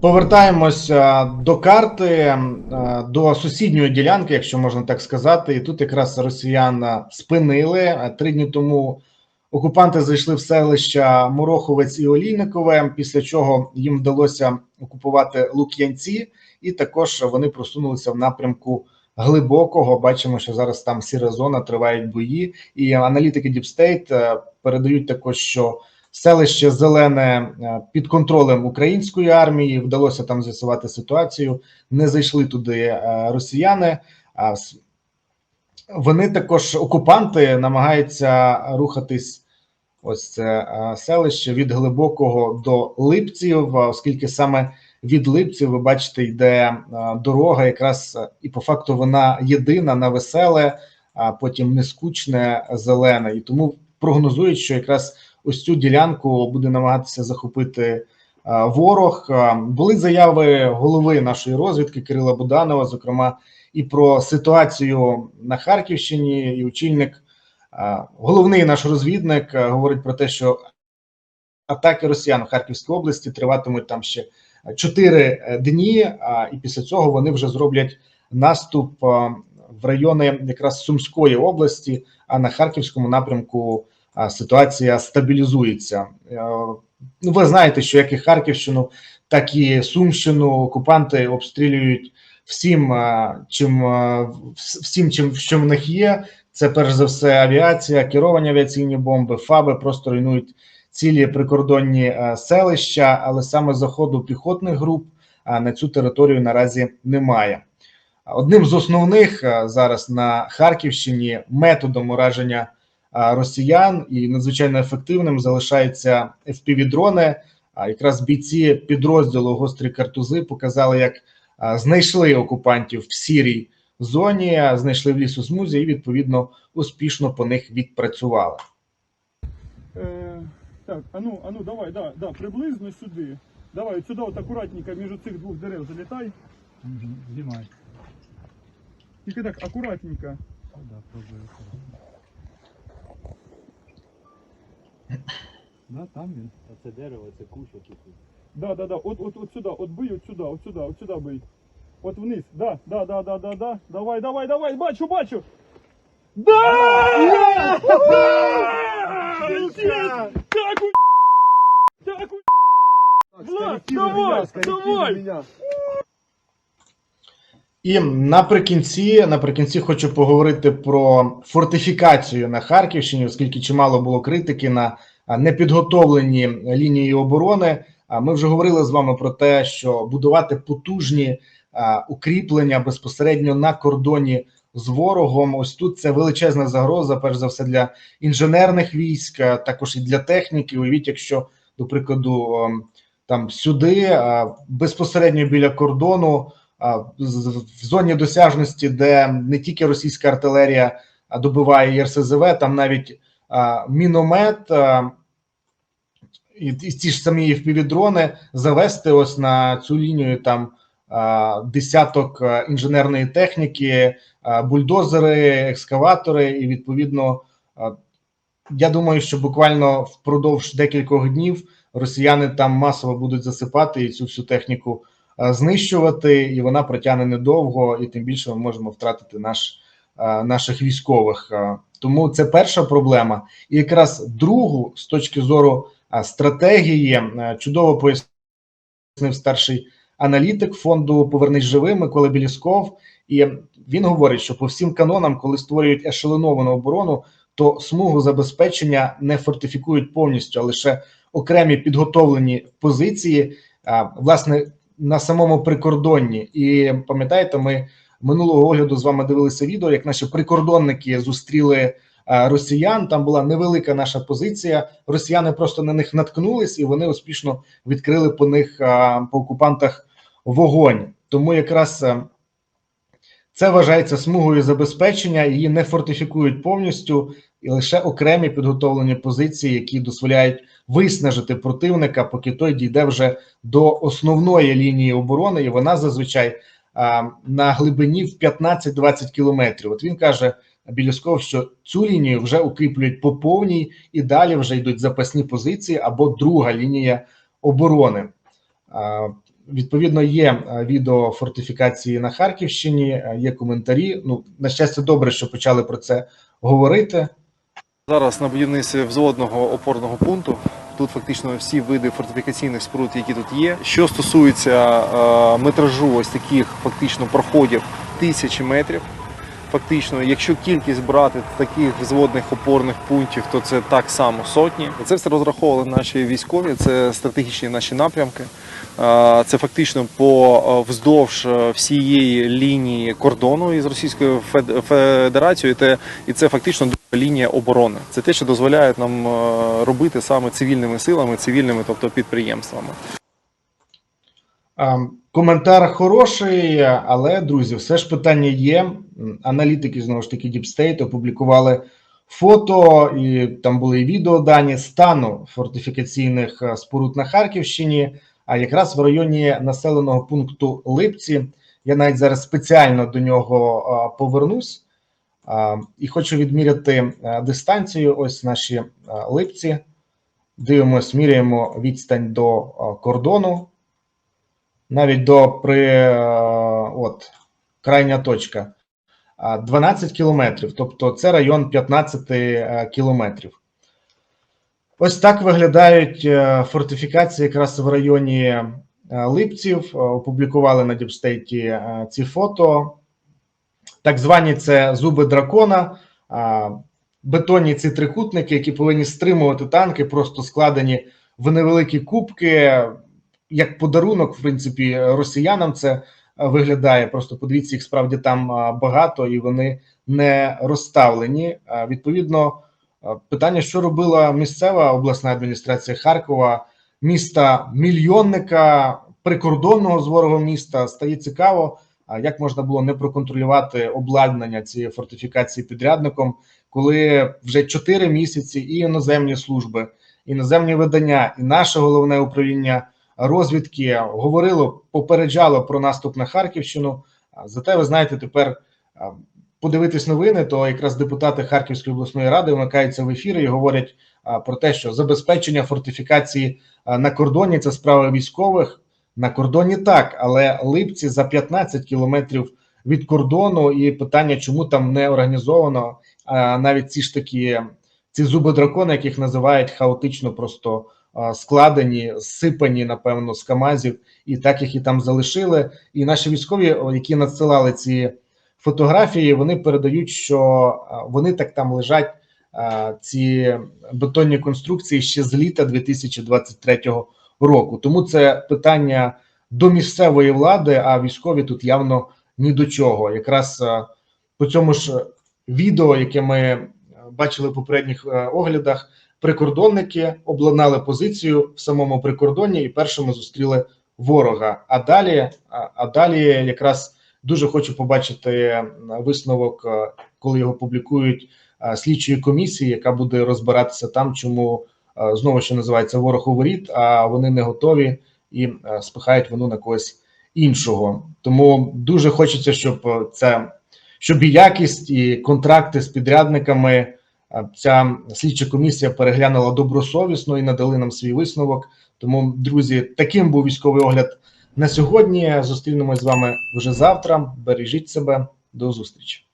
Повертаємось до карти, до сусідньої ділянки, якщо можна так сказати. І тут якраз росіян спинили. Три дні тому окупанти зайшли в селища Мороховець і Олійникове, після чого їм вдалося окупувати Лук'янці, і також вони просунулися в напрямку глибокого. Бачимо, що зараз там сіра зона тривають бої, і аналітики State е, передають також, що селище Зелене е, під контролем української армії. Вдалося там з'ясувати ситуацію. Не зайшли туди е, росіяни. Вони також окупанти намагаються рухатись. Ось це е, селище від глибокого до Липців, оскільки саме від Липців, ви бачите, йде дорога, якраз і по факту вона єдина на веселе, а потім нескучне зелене. І тому прогнозують, що якраз ось цю ділянку буде намагатися захопити е, ворог. Е, Були заяви голови нашої розвідки Кирила Буданова, зокрема, і про ситуацію на Харківщині, і очільник. Е, Головний наш розвідник говорить про те, що атаки росіян в Харківській області триватимуть там ще 4 дні, і після цього вони вже зроблять наступ в райони якраз Сумської області. А на харківському напрямку ситуація стабілізується. Е, Ну, ви знаєте, що як і Харківщину, так і Сумщину окупанти обстрілюють всім, е, чим е, всім, чим що в них є. Це перш за все авіація, керовані авіаційні бомби, ФАБи просто руйнують цілі прикордонні селища, але саме заходу піхотних груп на цю територію наразі немає. Одним з основних зараз на Харківщині методом ураження росіян і надзвичайно ефективним залишаються FPV-дрони. А якраз бійці підрозділу гострі картузи показали, як знайшли окупантів в сірій зоні, знайшли в лісу смузі і відповідно успішно по них відпрацювали. Е, так, а ну, а ну, давай, да, да, приблизно сюди. Давай, от сюди от акуратненько між цих двох дерев залітай. Знімай. Тільки так, акуратненько. Да, пробую. Да, там він. А це дерево, це кущ тут. Да, да, да, от, от, от сюди, от бий, от сюди, от сюди, от сюди бий. От вниз, да, да, да, да, да, да. Давай, давай, давай, бачу, бачу. Да! Є! Так, у... Так, у... Влад, давай, давай! І наприкінці, наприкінці хочу поговорити про фортифікацію на Харківщині, оскільки чимало було критики на непідготовлені лінії оборони. А ми вже говорили з вами про те, що будувати потужні укріплення безпосередньо на кордоні з ворогом. Ось тут це величезна загроза, перш за все для інженерних військ, також і для техніки. Уявіть, якщо до прикладу ем, там сюди безпосередньо біля кордону в зоні досяжності, де не тільки російська артилерія добиває РСЗВ, там навіть міномет і, ті ж самі впівдрони завести ось на цю лінію там десяток інженерної техніки, бульдозери, екскаватори, і відповідно. Я думаю, що буквально впродовж декількох днів росіяни там масово будуть засипати і цю всю техніку знищувати, і вона протягне недовго, і тим більше ми можемо втратити наш, е, наших військових. Е, Тому це перша проблема. І якраз другу з точки зору е, стратегії е, чудово пояснив старший аналітик фонду Повернись живим Микола Білісков. І він говорить, що по всім канонам, коли створюють ешелоновану оборону, то смугу забезпечення не фортифікують повністю, а лише окремі підготовлені позиції, власне, на самому прикордонні. І пам'ятаєте, ми минулого огляду з вами дивилися відео, як наші прикордонники зустріли росіян. Там була невелика наша позиція. Росіяни просто на них наткнулись, і вони успішно відкрили по них по окупантах вогонь. Тому якраз. Це вважається смугою забезпечення, її не фортифікують повністю, і лише окремі підготовлені позиції, які дозволяють виснажити противника, поки той дійде вже до основної лінії оборони, і вона зазвичай на глибині в 15-20 кілометрів. От він каже Білюсков, що цю лінію вже укріплюють по повній, і далі вже йдуть запасні позиції або друга лінія оборони. Відповідно, є е, відео фортифікації на Харківщині, е, є коментарі. Ну, на щастя, добре, що почали про це говорити. Зараз на будівництві взводного опорного пункту. Тут фактично всі види фортифікаційних споруд, які тут є. Що стосується е, метражу ось таких фактично проходів тисячі метрів. Фактично, якщо кількість брати таких взводних опорних пунктів, то це так само сотні. Це все розраховували наші військові, це стратегічні наші напрямки. Це фактично по вздовж всієї лінії кордону із Російською Фед- Федерацією. І це фактично лінія оборони. Це те, що дозволяє нам робити саме цивільними силами, цивільними, тобто підприємствами. Коментар хороший, але друзі, все ж питання є. Аналітики знову ж таки Deep State опублікували фото, і там були і відеодані стану фортифікаційних е, споруд на Харківщині, а якраз в районі населеного пункту Липці. Я навіть зараз спеціально до нього повернусь і хочу відміряти е, дистанцію. Ось наші е, липці. Дивимось, міряємо відстань до е, кордону навіть до при е, от крайня точка 12 кілометрів, тобто це район 15 е, кілометрів. Ось так виглядають е, фортифікації якраз в районі е, Липців. Опублікували на Діпстейті ці фото. Так звані це зуби дракона, бетонні ці трикутники, які повинні стримувати танки, просто складені в невеликі кубки як подарунок, в принципі, росіянам це виглядає. Просто подивіться, їх справді там багато і вони не розставлені. Відповідно, питання, що робила місцева обласна адміністрація Харкова, міста мільйонника, прикордонного з ворогом міста, стає цікаво. А як можна було не проконтролювати обладнання цієї фортифікації підрядником, коли вже 4 місяці і іноземні служби, іноземні видання, і наше головне управління розвідки говорило, попереджало про наступ на Харківщину. Зате ви знаєте, тепер подивитись новини, то якраз депутати Харківської обласної ради вмикаються в ефіри і говорять про те, що забезпечення фортифікації на кордоні це справа військових. На кордоні так, але липці за 15 кілометрів від кордону, і питання, чому там не організовано навіть ці ж такі ці зуби дракона, яких називають хаотично просто складені, сипані, напевно, з Камазів, і так їх і там залишили. І наші військові, які надсилали ці фотографії, вони передають, що вони так там лежать. Ці бетонні конструкції ще з літа 2023 року. Тому це питання до місцевої влади, а військові тут явно ні до чого. Якраз по цьому ж відео, яке ми бачили в попередніх е, оглядах, прикордонники обладнали позицію в самому прикордонні і першими зустріли ворога. А далі, а, далі якраз дуже хочу побачити е, висновок, е, коли його публікують е, слідчої комісії, яка буде розбиратися там, чому знову що називається ворог у воріт, а вони не готові і спихають вину на когось іншого. Тому дуже хочеться, щоб це щоб і якість, і контракти з підрядниками. Ця слідча комісія переглянула добросовісно і надали нам свій висновок. Тому, друзі, таким був військовий огляд на сьогодні. Зустрінемось з вами вже завтра. Бережіть себе, до зустрічі.